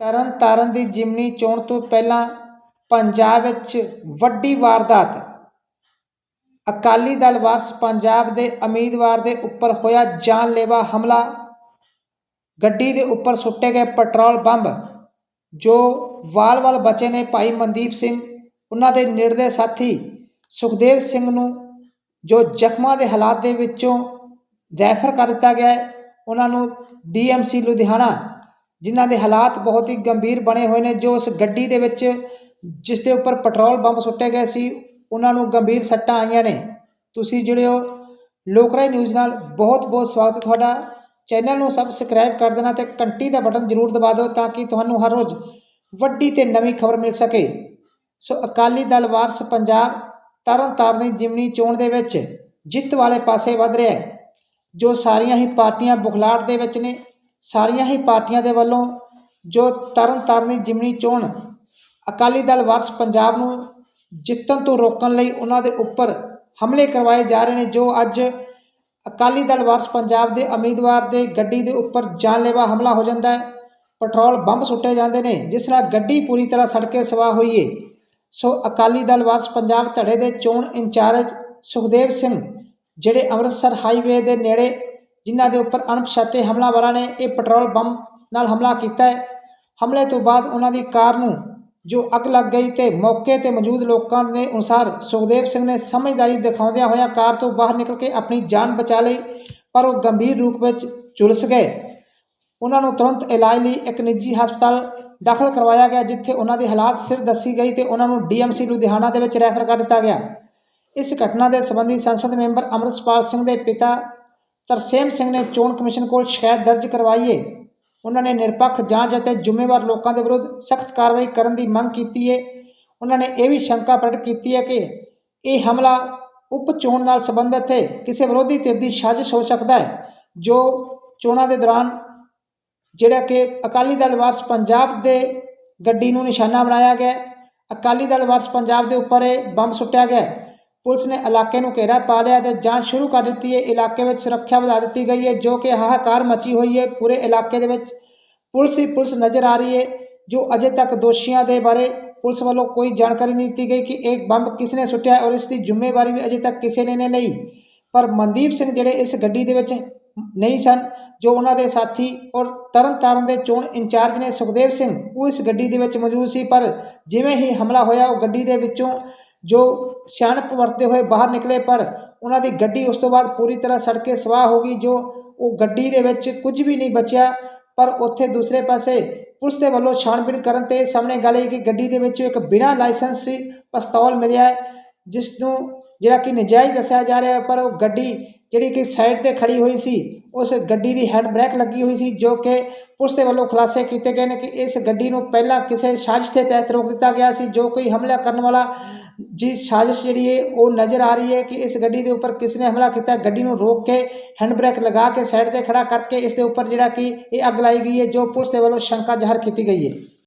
ਤਰਨ ਤਾਰਨ ਦੀ ਜਿਮਨੀ ਚੋਣ ਤੋਂ ਪਹਿਲਾਂ ਪੰਜਾਬ ਵਿੱਚ ਵੱਡੀ ਵਾਰਦਾਤ। ਅਕਾਲੀ ਦਲ ਵਾਰਸ ਪੰਜਾਬ ਦੇ ਉਮੀਦਵਾਰ ਦੇ ਉੱਪਰ ਹੋਇਆ ਜਾਨਲੇਵਾ ਹਮਲਾ। ਗੱਡੀ ਦੇ ਉੱਪਰ ਸੁੱਟੇ ਗਏ ਪੈਟਰੋਲ ਬੰਬ, ਜੋ ਵਾਲ-ਵਾਲ ਬਚੇ ਨੇ ਭਾਈ ਮਨਦੀਪ ਸਿੰਘ, ਉਹਨਾਂ ਦੇ ਨੇੜਲੇ ਸਾਥੀ ਸੁਖਦੇਵ ਸਿੰਘ ਨੂੰ, ਜੋ ਜ਼ਖਮਾਂ ਦੇ ਹਾਲਾਤ ਦੇ ਵਿੱਚੋਂ ਰੈਫਰ ਕਰ ਦਿੱਤਾ ਗਿਆ ਹੈ, ਉਹਨਾਂ ਨੂੰ ਡੀਐਮਸੀ ਲੁਧਿਆਣਾ ਜਿਨ੍ਹਾਂ ਦੇ ਹਾਲਾਤ ਬਹੁਤ ਹੀ ਗੰਭੀਰ ਬਣੇ ਹੋਏ ਨੇ, ਜੋ ਉਸ ਗੱਡੀ ਦੇ ਵਿੱਚ, ਜਿਸ ਦੇ ਉੱਪਰ ਪੈਟਰੋਲ ਬੰਬ ਸੁੱਟੇ ਗਏ ਸੀ, ਉਹਨਾਂ ਨੂੰ ਗੰਭੀਰ ਸੱਟਾਂ ਆਈਆਂ ਨੇ। ਤੁਸੀਂ ਜਿਹੜੇ ਹੋ ਲੋਕਰਾਈ ਨਿਊਜ਼ ਨਾਲ। ਬਹੁਤ ਬਹੁਤ ਸਵਾਗਤ ਤੁਹਾਡਾ। ਚੈਨਲ ਨੂੰ ਸਬਸਕ੍ਰਾਈਬ ਕਰ ਦੇਣਾ ਤੇ ਘੰਟੀ ਦਾ ਬਟਨ ਜ਼ਰੂਰ ਦਬਾ ਦਿਓ ਤਾਂ ਕਿ ਤੁਹਾਨੂੰ ਹਰ ਰੋਜ਼ ਵੱਡੀ ਤੇ ਨਵੀਂ ਖਬਰ ਮਿਲ ਸਕੇ। ਸੋ ਅਕਾਲੀ ਦਲ ਵਾਰਸ ਪੰਜਾਬ ਤਰਨ ਤਾਰਨ ਦੀ ਜਿਮਨੀ ਚੋਣ ਦੇ ਵਿੱਚ ਜਿੱਤ ਵਾਲੇ ਪਾਸੇ ਵੱਧ ਰਿਹਾ ਹੈ, ਜੋ ਸਾਰੀਆਂ ਹੀ ਪਾਰਟੀਆਂ ਬੁਖਲਾਟ ਦੇ ਵਿੱਚ ਨੇ। ਸਾਰੀਆਂ ਹੀ ਪਾਰਟੀਆਂ ਦੇ ਵੱਲੋਂ ਜੋ ਤਰਨ ਤਾਰਨ ਦੀ ਜਿਮਨੀ ਚੋਣ ਅਕਾਲੀ ਦਲ ਵਰਸ ਪੰਜਾਬ ਨੂੰ ਜਿੱਤਣ ਤੋਂ ਰੋਕਣ ਲਈ ਉਹਨਾਂ ਦੇ ਉੱਪਰ ਹਮਲੇ ਕਰਵਾਏ ਜਾ ਰਹੇ ਨੇ, ਜੋ ਅੱਜ ਅਕਾਲੀ ਦਲ ਵਾਰਸ ਪੰਜਾਬ ਦੇ ਉਮੀਦਵਾਰ ਦੇ ਗੱਡੀ ਦੇ ਉੱਪਰ ਜਾਨਲੇਵਾ ਹਮਲਾ ਹੋ ਜਾਂਦਾ ਹੈ। ਪੈਟਰੋਲ ਬੰਬ ਸੁੱਟੇ ਜਾਂਦੇ ਨੇ, ਜਿਸ ਨਾਲ ਗੱਡੀ ਪੂਰੀ ਤਰ੍ਹਾਂ ਸੜ ਕੇ ਸਵਾਹ ਹੋਈ ਏ। ਸੋ ਅਕਾਲੀ ਦਲ ਵਾਰਸ ਪੰਜਾਬ ਧੜੇ ਦੇ ਚੋਣ ਇੰਚਾਰਜ ਸੁਖਦੇਵ ਸਿੰਘ, ਜਿਹੜੇ ਅੰਮ੍ਰਿਤਸਰ ਹਾਈਵੇ ਦੇ ਨੇੜੇ ਜਿਨ੍ਹਾਂ ਦੇ ਉੱਪਰ ਅਣਪਛਾਤੇ ਹਮਲਾਵਰਾਂ ਨੇ ਇਹ ਪੈਟਰੋਲ ਬੰਬ ਨਾਲ ਹਮਲਾ ਕੀਤਾ ਹੈ। ਹਮਲੇ ਤੋਂ ਬਾਅਦ ਉਹਨਾਂ ਦੀ ਕਾਰ ਨੂੰ, ਜੋ ਅੱਗ ਲੱਗ ਗਈ ਤੇ ਮੌਕੇ ਤੇ ਮੌਜੂਦ ਲੋਕਾਂ ਦੇ ਅਨੁਸਾਰ ਸੁਖਦੇਵ ਸਿੰਘ ਨੇ ਸਮਝਦਾਰੀ ਦਿਖਾਉਂਦਿਆਂ ਹੋਇਆਂ ਕਾਰ ਤੋਂ ਬਾਹਰ ਨਿਕਲ ਕੇ ਆਪਣੀ ਜਾਨ ਬਚਾ ਲਈ, ਪਰ ਉਹ ਗੰਭੀਰ ਰੂਪ ਵਿੱਚ ਝੁਲਸ ਗਏ। ਉਹਨਾਂ ਨੂੰ ਤੁਰੰਤ ਇਲਾਜ ਲਈ ਇੱਕ ਨਿੱਜੀ ਹਸਪਤਾਲ ਦਾਖਲ ਕਰਵਾਇਆ ਗਿਆ, ਜਿੱਥੇ ਉਹਨਾਂ ਦੀ ਹਾਲਾਤ ਸਿਰ ਦੱਸੀ ਗਈ ਤੇ ਉਹਨਾਂ ਨੂੰ ਡੀਐਮਸੀ ਲੁਧਿਆਣਾ ਦੇ ਵਿੱਚ ਰੈਫਰ ਕਰ ਦਿੱਤਾ ਗਿਆ। ਇਸ ਘਟਨਾ ਦੇ ਸੰਬੰਧੀ ਸੰਸਦ ਮੈਂਬਰ ਅਮਰਸਪਾਲ ਸਿੰਘ ਦੇ ਪਿਤਾ ਤਰਸੇਮ ਸਿੰਘ ਨੇ ਚੋਣ ਕਮਿਸ਼ਨ ਕੋਲ ਸ਼ਿਕਾਇਤ ਦਰਜ ਕਰਵਾਈ ਹੈ ਉਹਨਾਂ ਨੇ ਨਿਰਪੱਖ ਜਾਂਚ ਅਤੇ ਜ਼ਿੰਮੇਵਾਰ ਲੋਕਾਂ ਦੇ ਵਿਰੁੱਧ ਸਖਤ ਕਾਰਵਾਈ ਕਰਨ ਦੀ ਮੰਗ ਕੀਤੀ ਹੈ ਉਹਨਾਂ ਨੇ ਇਹ ਵੀ ਸ਼ੰਕਾ ਪ੍ਰਗਟ ਕੀਤੀ ਹੈ ਕਿ ਇਹ ਹਮਲਾ ਉਪ ਚੋਣ ਨਾਲ ਸੰਬੰਧਿਤ ਹੈ ਕਿਸੇ ਵਿਰੋਧੀ ਧਿਰ ਦੀ ਸਾਜ਼ਿਸ਼ ਹੋ ਸਕਦਾ ਹੈ ਜੋ ਚੋਣਾਂ ਦੇ ਦੌਰਾਨ ਜਿਹੜਾ ਕਿ ਅਕਾਲੀ ਦਲ ਵਾਰਸ ਪੰਜਾਬ ਦੇ ਗੱਡੀ ਨੂੰ ਨਿਸ਼ਾਨਾ ਬਣਾਇਆ ਗਿਆ ਅਕਾਲੀ ਦਲ ਵਾਰਸ ਪੰਜਾਬ ਦੇ ਉੱਪਰ ਇਹ ਬੰਬ ਸੁੱਟਿਆ ਗਿਆ ਪੁਲਿਸ ਨੇ ਇਲਾਕੇ ਨੂੰ ਘੇਰਾ ਪਾ ਲਿਆ ਤੇ ਜਾਂਚ ਸ਼ੁਰੂ ਕਰ ਦਿੱਤੀ ਹੈ। ਇਲਾਕੇ ਵਿੱਚ ਸੁਰੱਖਿਆ ਵਧਾ ਦਿੱਤੀ ਗਈ ਹੈ, ਜੋ ਕਿ ਹਾਹਾਕਾਰ ਮਚੀ ਹੋਈ ਹੈ। ਪੂਰੇ ਇਲਾਕੇ ਦੇ ਵਿੱਚ ਪੁਲਿਸ ਹੀ ਪੁਲਿਸ ਨਜ਼ਰ ਆ ਰਹੀ ਹੈ, ਜੋ ਅਜੇ ਤੱਕ ਦੋਸ਼ੀਆਂ ਦੇ ਬਾਰੇ ਪੁਲਿਸ ਵੱਲੋਂ ਕੋਈ ਜਾਣਕਾਰੀ ਨਹੀਂ ਦਿੱਤੀ ਗਈ ਕਿ ਇਹ ਬੰਬ ਕਿਸ ਨੇ ਸੁੱਟਿਆ ਔਰ ਇਸ ਦੀ ਜ਼ਿੰਮੇਵਾਰੀ ਵੀ ਅਜੇ ਤੱਕ ਕਿਸੇ ਨੇ ਨਹੀਂ ਪਰ ਮਨਦੀਪ ਸਿੰਘ ਜਿਹੜੇ ਇਸ ਗੱਡੀ ਦੇ ਵਿੱਚ ਨਹੀਂ ਸਨ, ਜੋ ਉਹਨਾਂ ਦੇ ਸਾਥੀ ਔਰ ਤਰਨ ਤਾਰਨ ਦੇ ਚੋਣ ਇੰਚਾਰਜ ਨੇ ਸੁਖਦੇਵ ਸਿੰਘ, ਉਹ ਇਸ ਗੱਡੀ ਦੇ ਵਿੱਚ ਮੌਜੂਦ ਸੀ। ਪਰ ਜਿਵੇਂ ਹੀ ਹਮਲਾ ਹੋਇਆ, ਉਹ ਗੱਡੀ ਦੇ ਵਿੱਚੋਂ ਜੋ ਸਿਆਣਪ ਵਰਤੇ ਹੋਏ ਬਾਹਰ ਨਿਕਲੇ, ਪਰ ਉਹਨਾਂ ਦੀ ਗੱਡੀ ਉਸ ਤੋਂ ਬਾਅਦ ਪੂਰੀ ਤਰ੍ਹਾਂ ਸੜ ਕੇ ਸਵਾਹ ਹੋ ਗਈ, ਜੋ ਉਹ ਗੱਡੀ ਦੇ ਵਿੱਚ ਕੁਝ ਵੀ ਨਹੀਂ ਬਚਿਆ, ਪਰ ਉੱਥੇ ਦੂਸਰੇ ਪਾਸੇ ਪੁਲਿਸ ਦੇ ਵੱਲੋਂ ਛਾਣਬੀਣ ਕਰਨ ਤੇ ਸਾਹਮਣੇ ਗੱਲ ਆਈ ਕਿ ਗੱਡੀ ਦੇ ਵਿੱਚੋਂ ਇੱਕ ਬਿਨਾਂ ਲਾਇਸੈਂਸ ਸੀ ਪਿਸਤੌਲ ਮਿਲਿਆ ਜਿਸ ਨੂੰ ਜਿਹੜਾ ਕਿ ਨਜਾਇਜ਼ ਦੱਸਿਆ ਜਾ ਰਿਹਾ ਪਰ ਉਹ ਗੱਡੀ ਜਿਹੜੀ ਕਿ ਸਾਈਡ ਤੇ ਖੜੀ ਹੋਈ ਸੀ, ਉਸ ਗੱਡੀ ਦੀ ਹੈਂਡ ਬ੍ਰੇਕ ਲੱਗੀ ਹੋਈ ਸੀ, ਜੋ ਕਿ ਪੁਲਿਸ ਦੇ ਵੱਲੋਂ ਖੁਲਾਸੇ ਕੀਤੇ ਗਏ ਨੇ ਕਿ ਇਸ ਗੱਡੀ ਨੂੰ ਪਹਿਲਾਂ ਕਿਸੇ ਸਾਜ਼ਿਸ਼ ਦੇ ਤਹਿਤ ਰੋਕ ਦਿੱਤਾ ਗਿਆ ਸੀ, ਜੋ ਕੋਈ ਹਮਲਾ ਕਰਨ ਵਾਲਾ ਜੀ ਸਾਜ਼ਿਸ਼ ਜਿਹੜੀ ਹੈ, ਉਹ ਨਜ਼ਰ ਆ ਰਹੀ ਹੈ ਕਿ ਇਸ ਗੱਡੀ ਦੇ ਉੱਪਰ ਕਿਸ ਨੇ ਹਮਲਾ ਕੀਤਾ। ਗੱਡੀ ਨੂੰ ਰੋਕ ਕੇ ਹੈਂਡ ਬ੍ਰੇਕ ਲਗਾ ਕੇ ਸਾਈਡ ਤੇ ਖੜਾ ਕਰਕੇ ਇਸ ਦੇ ਉੱਪਰ ਜਿਹੜਾ ਕਿ ਇਹ ਅੱਗ ਲਾਈ ਗਈ ਹੈ, ਜੋ ਪੁਲਿਸ ਦੇ ਵੱਲੋਂ ਸ਼ੰਕਾ ਜ਼ਾਹਰ ਕੀਤੀ ਗਈ ਹੈ।